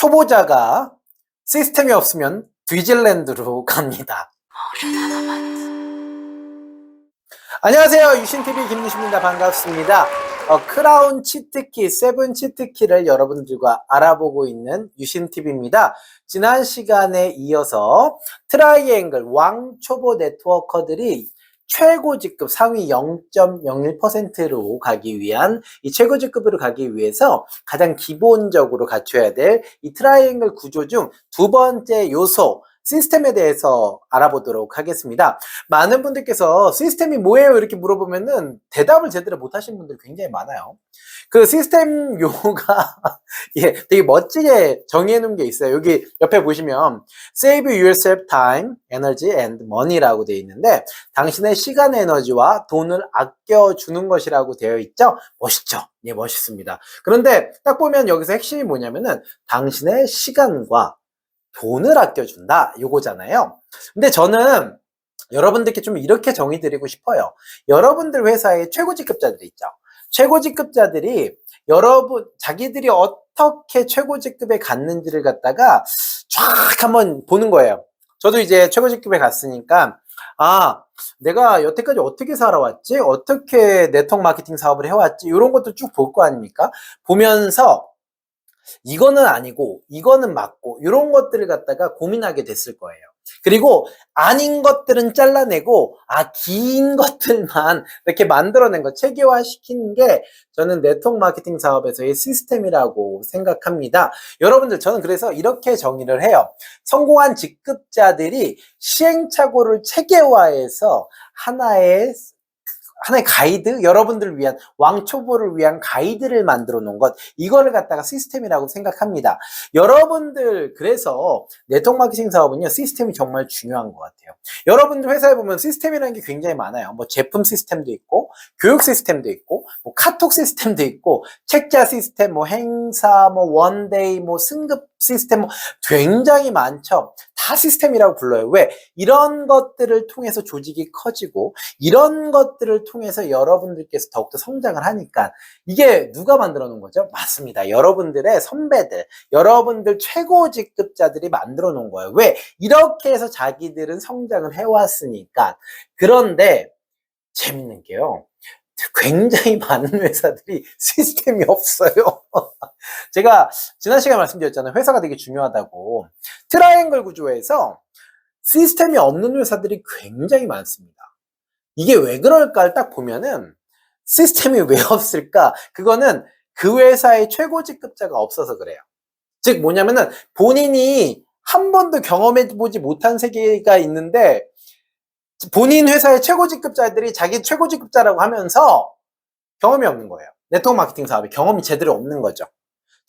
초보자가 시스템이 없으면 뒤질랜드로 갑니다. 안녕하세요. 유신TV 김유신입니다. 반갑습니다. 어, 크라운 치트키, 세븐 치트키를 여러분들과 알아보고 있는 유신TV입니다. 지난 시간에 이어서 트라이앵글 왕초보 네트워커들이 최고 직급 상위 0.01%로 가기 위한 이 최고 직급으로 가기 위해서 가장 기본적으로 갖춰야 될 이 트라이앵글 구조 중 두 번째 요소 시스템에 대해서 알아보도록 하겠습니다. 많은 분들께서 시스템이 뭐예요? 이렇게 물어보면은 대답을 제대로 못 하신 분들이 굉장히 많아요. 그 시스템 용어가 예, 되게 멋지게 정의해 놓은 게 있어요. 여기 옆에 보시면 save yourself time, energy and money라고 되어 있는데 당신의 시간 에너지와 돈을 아껴 주는 것이라고 되어 있죠. 멋있죠? 예, 멋있습니다. 그런데 딱 보면 여기서 핵심이 뭐냐면은 당신의 시간과 돈을 아껴준다. 요거잖아요. 근데 저는 여러분들께 좀 이렇게 정의 드리고 싶어요. 여러분들 회사에 최고 직급자들이 있죠. 최고 직급자들이 여러분, 자기들이 어떻게 최고 직급에 갔는지를 갖다가 쫙 한번 보는 거예요. 저도 이제 최고 직급에 갔으니까, 아, 내가 여태까지 어떻게 살아왔지? 어떻게 네트워크 마케팅 사업을 해왔지? 이런 것도 쭉 볼 거 아닙니까? 보면서 이거는 아니고 이거는 맞고 이런 것들을 갖다가 고민하게 됐을 거예요. 그리고 아닌 것들은 잘라내고 아 긴 것들만 이렇게 만들어낸 거 체계화 시키는 게 저는 네트워크 마케팅 사업에서의 시스템이라고 생각합니다. 여러분들 저는 그래서 이렇게 정의를 해요. 성공한 직급자들이 시행착오를 체계화해서 하나의 하나의 가이드, 여러분들을 위한 왕초보를 위한 가이드를 만들어 놓은 것, 이거를 갖다가 시스템이라고 생각합니다. 여러분들 그래서 네트워크 마케팅 사업은요 시스템이 정말 중요한 것 같아요. 여러분들 회사에 보면 시스템이라는 게 굉장히 많아요. 뭐 제품 시스템도 있고, 교육 시스템도 있고, 뭐 카톡 시스템도 있고, 책자 시스템, 뭐 행사, 뭐 원데이, 뭐 승급 시스템, 뭐 굉장히 많죠. 다 시스템이라고 불러요. 왜? 이런 것들을 통해서 조직이 커지고 이런 것들을 통해서 여러분들께서 더욱더 성장을 하니까 이게 누가 만들어 놓은 거죠? 맞습니다. 여러분들의 선배들, 여러분들 최고 직급자들이 만들어 놓은 거예요. 왜? 이렇게 해서 자기들은 성장을 해왔으니까. 그런데 재밌는 게요. 굉장히 많은 회사들이 시스템이 없어요. 제가 지난 시간에 말씀드렸잖아요. 회사가 되게 중요하다고. 트라이앵글 구조에서 시스템이 없는 회사들이 굉장히 많습니다. 이게 왜 그럴까를 딱 보면은 시스템이 왜 없을까? 그거는 그 회사의 최고 직급자가 없어서 그래요. 즉 뭐냐면은 본인이 한 번도 경험해 보지 못한 세계가 있는데 본인 회사의 최고 직급자들이 자기 최고 직급자라고 하면서 경험이 없는 거예요. 네트워크 마케팅 사업에 경험이 제대로 없는 거죠.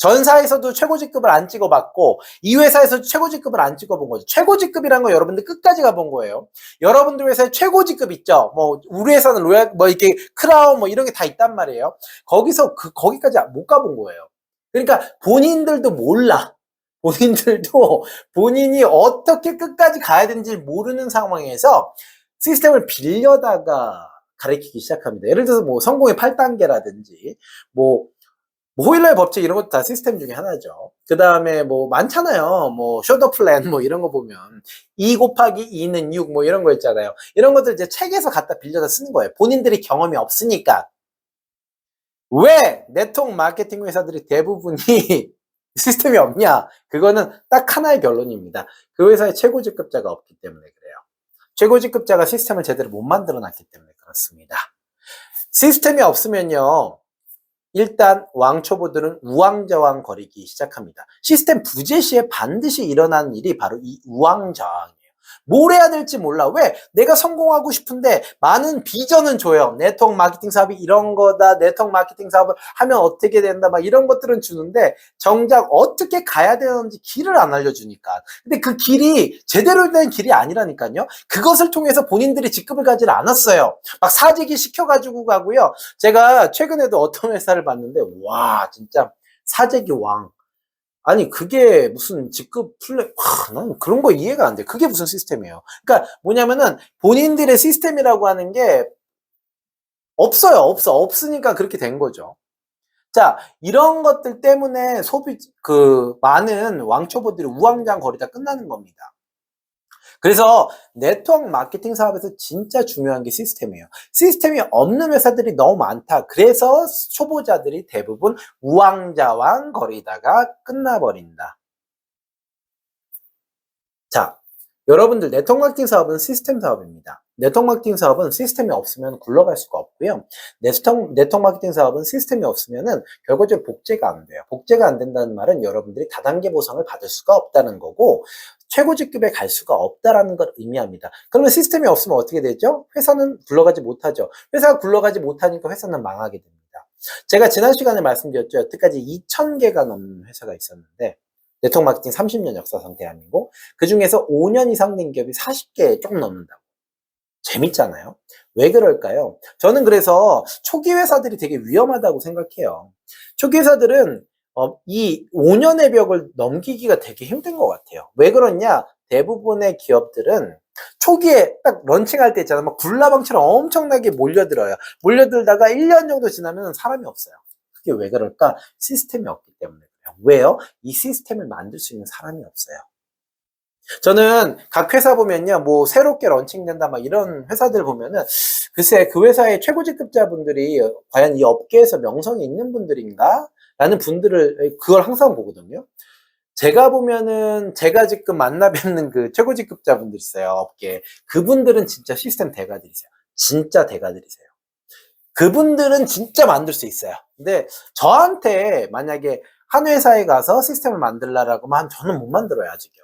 전사에서도 최고 직급을 안 찍어봤고 이 회사에서 최고 직급을 안 찍어본 거죠. 최고 직급이란 거 여러분들 끝까지 가본 거예요. 여러분들 회사에 최고 직급 있죠. 뭐 우리 회사는 로얄 뭐 이렇게 크라운 뭐 이런 게 다 있단 말이에요. 거기서 그 거기까지 못 가본 거예요. 그러니까 본인들도 몰라. 본인들도 본인이 어떻게 끝까지 가야 되는지 모르는 상황에서 시스템을 빌려다가 가르치기 시작합니다. 예를 들어서 뭐 성공의 8단계라든지 뭐, 뭐 호일러의 법칙 이런 것도 다 시스템 중에 하나죠. 그 다음에 뭐 많잖아요. 뭐 쇼더 플랜 뭐 이런 거 보면 2 곱하기 2는 6 뭐 이런 거 있잖아요. 이런 것들 이제 책에서 갖다 빌려서 쓰는 거예요. 본인들이 경험이 없으니까. 왜 네트워크 마케팅 회사들이 대부분이 시스템이 없냐? 그거는 딱 하나의 결론입니다. 그 회사의 최고 직급자가 없기 때문에 그래요. 최고 직급자가 시스템을 제대로 못 만들어 놨기 때문에 그렇습니다. 시스템이 없으면요. 일단 왕초보들은 우왕좌왕 거리기 시작합니다. 시스템 부재 시에 반드시 일어나는 일이 바로 이 우왕좌왕이에요. 뭘 해야 될지 몰라. 왜? 내가 성공하고 싶은데 많은 비전은 줘요. 네트워크 마케팅 사업이 이런 거다. 네트워크 마케팅 사업을 하면 어떻게 된다. 막 이런 것들은 주는데 정작 어떻게 가야 되는지 길을 안 알려주니까. 근데 그 길이 제대로 된 길이 아니라니까요. 그것을 통해서 본인들이 직급을 가지 않았어요. 막 사직이 시켜가지고 가고요. 제가 최근에도 어떤 회사를 봤는데 와 진짜 사직이 왕. 아니 그게 무슨 직급 와, 난 그런 거 이해가 안 돼. 그게 무슨 시스템이에요. 그러니까 뭐냐면은 본인들의 시스템이라고 하는 게 없어요. 없어. 없으니까 그렇게 된 거죠. 자, 이런 것들 때문에 소비, 그, 많은 왕초보들이 우왕좌왕 거리다 끝나는 겁니다. 그래서 네트워크 마케팅 사업에서 진짜 중요한 게 시스템이에요. 시스템이 없는 회사들이 너무 많다. 그래서 초보자들이 대부분 우왕좌왕 거리다가 끝나버린다. 자, 여러분들 네트워크 마케팅 사업은 시스템 사업입니다. 네트워크 마케팅 사업은 시스템이 없으면 굴러갈 수가 없고요. 네트워크, 네트워크 마케팅 사업은 시스템이 없으면은 결과적으로 복제가 안 돼요. 복제가 안 된다는 말은 여러분들이 다단계 보상을 받을 수가 없다는 거고 최고 직급에 갈 수가 없다라는 걸 의미합니다. 그러면 시스템이 없으면 어떻게 되죠? 회사는 굴러가지 못하죠. 회사가 굴러가지 못하니까 회사는 망하게 됩니다. 제가 지난 시간에 말씀드렸죠. 여태까지 2,000개가 넘는 회사가 있었는데 네트워크 마케팅 30년 역사상 대한민국 그 중에서 5년 이상 된 기업이 40개 조금 넘는다고. 재밌잖아요. 왜 그럴까요? 저는 그래서 초기 회사들이 되게 위험하다고 생각해요. 초기 회사들은 어, 이 5년의 벽을 넘기기가 되게 힘든 것 같아요. 왜 그러냐? 대부분의 기업들은 초기에 딱 런칭할 때 있잖아요. 막 굴라방처럼 엄청나게 몰려들어요. 몰려들다가 1년 정도 지나면 사람이 없어요. 그게 왜 그럴까? 시스템이 없기 때문에 그래요. 왜요? 이 시스템을 만들 수 있는 사람이 없어요. 저는 각 회사 보면요, 뭐 새롭게 런칭된다 막 이런 회사들 보면은 글쎄 그 회사의 최고 직급자분들이 과연 이 업계에서 명성이 있는 분들인가? 라는 분들을 그걸 항상 보거든요. 제가 보면은 제가 지금 만나 뵙는 그 최고 직급자분들 있어요, 업계. 그분들은 진짜 시스템 대가들이세요. 진짜 대가들이세요. 그분들은 진짜 만들 수 있어요. 근데 저한테 만약에 한 회사에 가서 시스템을 만들라라고 하면 저는 못 만들어요, 아직요.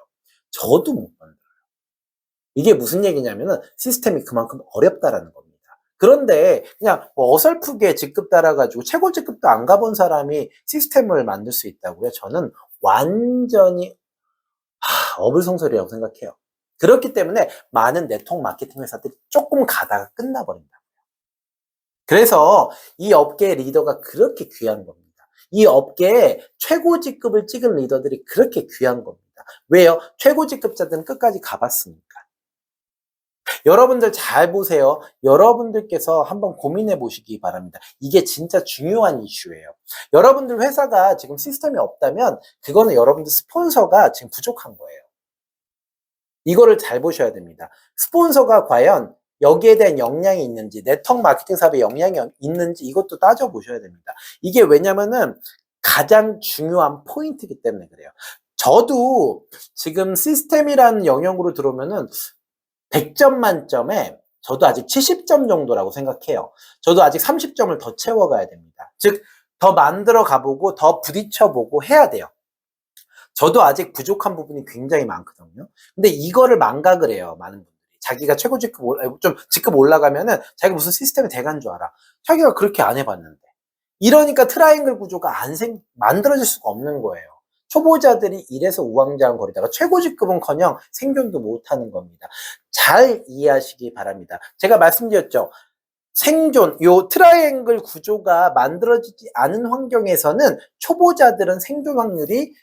저도 못 만들어요. 이게 무슨 얘기냐면은 시스템이 그만큼 어렵다라는 겁니다. 그런데 그냥 뭐 어설프게 직급 따라가지고 최고 직급도 안 가본 사람이 시스템을 만들 수 있다고요? 저는 완전히 하, 어불성설이라고 생각해요. 그렇기 때문에 많은 네트워크 마케팅 회사들이 조금 가다가 끝나버린다. 그래서 이 업계의 리더가 그렇게 귀한 겁니다. 이 업계에 최고 직급을 찍은 리더들이 그렇게 귀한 겁니다. 왜요? 최고 직급자들은 끝까지 가봤으니까. 여러분들 잘 보세요. 여러분들께서 한번 고민해 보시기 바랍니다. 이게 진짜 중요한 이슈예요. 여러분들 회사가 지금 시스템이 없다면 그거는 여러분들 스폰서가 지금 부족한 거예요. 이거를 잘 보셔야 됩니다. 스폰서가 과연 여기에 대한 역량이 있는지, 네트워크 마케팅 사업에 역량이 있는지 이것도 따져 보셔야 됩니다. 이게 왜냐면은 가장 중요한 포인트이기 때문에 그래요. 저도 지금 시스템이라는 영역으로 들어오면은 100점 만점에 저도 아직 70점 정도라고 생각해요. 저도 아직 30점을 더 채워가야 됩니다. 즉, 더 만들어 가보고 더 부딪혀보고 해야 돼요. 저도 아직 부족한 부분이 굉장히 많거든요. 근데 이거를 망각을 해요, 많은 분들이. 자기가 최고 직급, 좀 직급 올라가면은 자기가 무슨 시스템이 대간 줄 알아. 자기가 그렇게 안 해봤는데. 이러니까 트라이앵글 구조가 안 생, 만들어질 수가 없는 거예요. 초보자들이 이래서 우왕좌왕 거리다가 최고 직급은커녕 생존도 못하는 겁니다. 잘 이해하시기 바랍니다. 제가 말씀드렸죠. 생존, 요 트라이앵글 구조가 만들어지지 않은 환경에서는 초보자들은 생존 확률이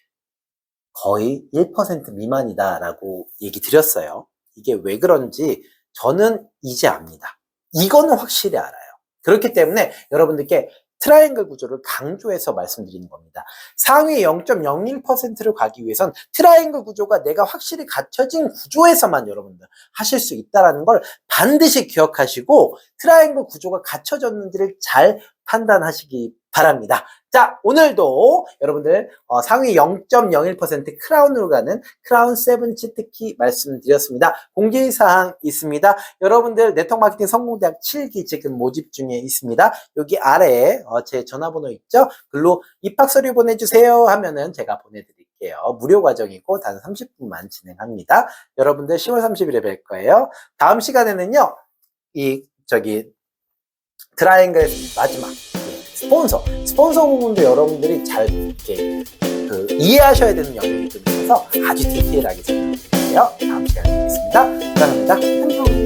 거의 1% 미만이다라고 얘기 드렸어요. 이게 왜 그런지 저는 이제 압니다. 이거는 확실히 알아요. 그렇기 때문에 여러분들께 트라이앵글 구조를 강조해서 말씀드리는 겁니다. 상위 0.01%를 가기 위해선 트라이앵글 구조가 내가 확실히 갖춰진 구조에서만 여러분들 하실 수 있다는 걸 반드시 기억하시고 트라이앵글 구조가 갖춰졌는지를 잘 판단하시기 바랍니다. 자, 오늘도 여러분들 어, 상위 0.01% 크라운으로 가는 크라운 7 치트키 말씀드렸습니다. 공지사항 있습니다. 여러분들 네트워크 마케팅 성공대학 7기 지금 모집 중에 있습니다. 여기 아래에 어, 제 전화번호 있죠? 글로 입학 서류 보내주세요 하면은 제가 보내드릴게요. 무료 과정이고 단 30분만 진행합니다. 여러분들 10월 30일에 뵐 거예요. 다음 시간에는요, 이 저기 트라이앵글 마지막 스폰서 스폰서 부분도 여러분들이 잘 이렇게 그 이해하셔야 되는 영역이 좀 있어서 아주 디테일하게 설명드릴게요. 다음 시간에 뵙겠습니다. 감사합니다.